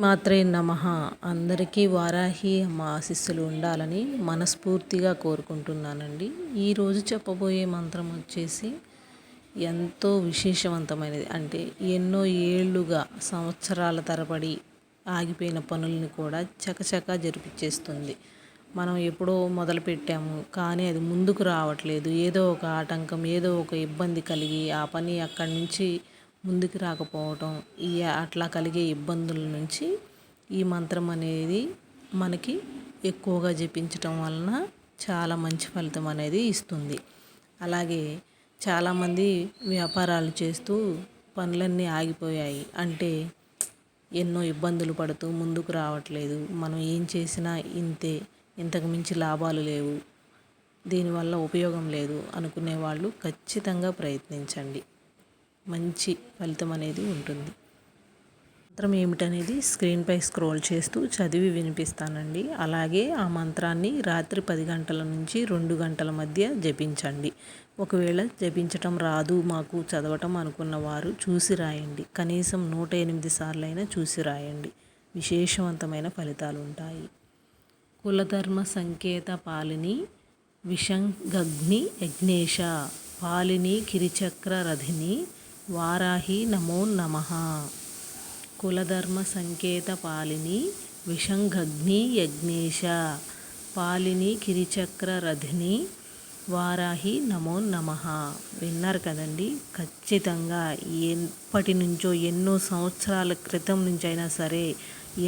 మాత్రే నమ. అందరికీ వారాహి అమ్మ ఆశీస్సులు ఉండాలని మనస్ఫూర్తిగా కోరుకుంటున్నానండి. ఈరోజు చెప్పబోయే మంత్రం వచ్చేసి ఎంతో విశేషవంతమైనది. అంటే ఎన్నో ఏళ్ళుగా సంవత్సరాల తరబడి ఆగిపోయిన పనుల్ని కూడా చకచకా జరిపించేస్తుంది మనం ఎప్పుడో మొదలు పెట్టాము కానీ అది ముందుకు రావట్లేదు. ఏదో ఒక ఆటంకం ఏదో ఒక ఇబ్బంది కలిగి ఆ పని అక్కడి నుంచి ముందుకు రాకపోవటం ఈ అట్లా కలిగే ఇబ్బందుల నుంచి ఈ మంత్రం అనేది మనకి ఎక్కువగా జపించటం వలన చాలా మంచి ఫలితం అనేది ఇస్తుంది. అలాగే చాలామంది వ్యాపారాలు చేస్తూ పనులన్నీ ఆగిపోయాయి. అంటే ఎన్నో ఇబ్బందులు పడుతూ ముందుకు రావట్లేదు. మనం ఏం చేసినా ఇంతే ఇంతకు మించి లాభాలు లేవు. దీనివల్ల ఉపయోగం లేదు అనుకునే వాళ్ళు ఖచ్చితంగా ప్రయత్నించండి. మంచి ఫలితం అనేది ఉంటుంది. మంత్రం ఏమిటనేది స్క్రీన్పై స్క్రోల్ చేస్తూ చదివి వినిపిస్తానండి. అలాగే ఆ మంత్రాన్ని రాత్రి పది గంటల నుంచి రెండు గంటల మధ్య జపించండి. ఒకవేళ జపించటం రాదు మాకు చదవటం అనుకున్న వారు చూసి రాయండి. కనీసం నూట ఎనిమిది సార్లైనా చూసి రాయండి. విశేషవంతమైన ఫలితాలు ఉంటాయి. కులధర్మ సంకేత పాలిని విషంగగ్ని యజ్ఞేష పాలిని కిరిచక్ర రథిని వారాహి నమో నమ. కులధర్మ సంకేత పాలిని విషంఘగ్ని యజ్ఞేశ. పాలిని కిరిచక్ర రథిని వారాహి నమో నమ. విన్నారు కదండి? ఖచ్చితంగా ఎప్పటి నుంచో ఎన్నో సంవత్సరాల క్రితం నుంచి అయినా సరే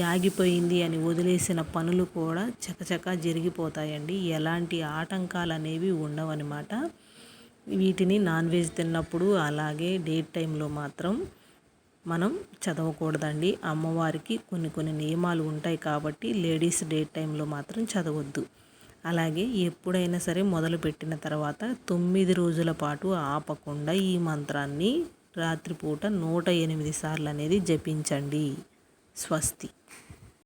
ఆగిపోయింది అని వదిలేసిన పనులు కూడా చకచకా జరిగిపోతాయండి. ఎలాంటి ఆటంకాలు అనేవి ఉండవన్నమాట. వీటిని నాన్ వెజ్ తిన్నప్పుడు అలాగే డేట్ టైంలో మాత్రం మనం చదవకూడదండి. అమ్మవారికి కొన్ని కొన్ని నియమాలు ఉంటాయి కాబట్టి లేడీస్ డేట్ టైంలో మాత్రం చదవద్దు. అలాగే ఎప్పుడైనా సరే మొదలుపెట్టిన తర్వాత తొమ్మిది రోజుల పాటు ఆపకుండా ఈ మంత్రాన్ని రాత్రిపూట నూట ఎనిమిది సార్లు అనేది జపించండి. స్వస్తి.